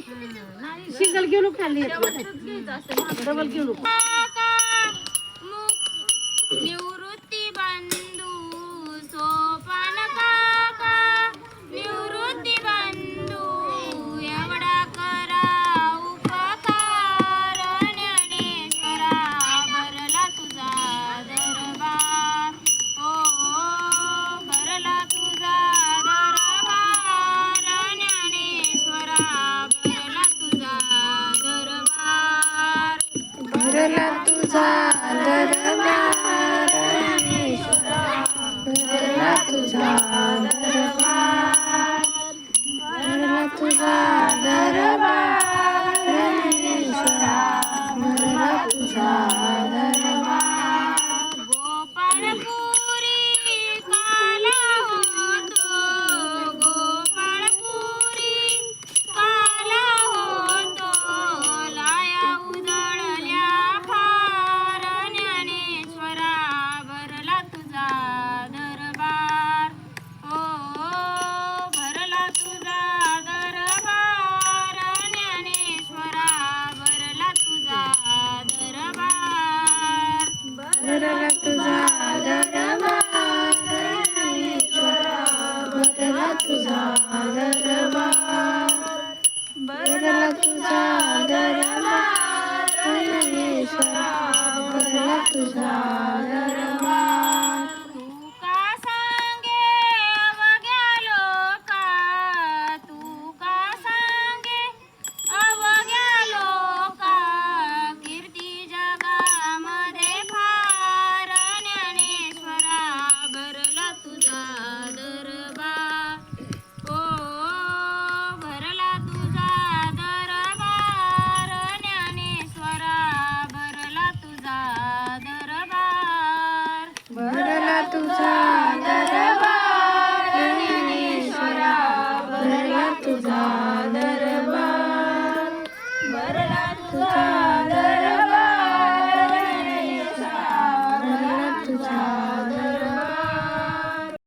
Single घेऊ नको खाली डबल घेऊ नको लागला तुझा दरबार लागला तुझा दरबार तुझा Krishna.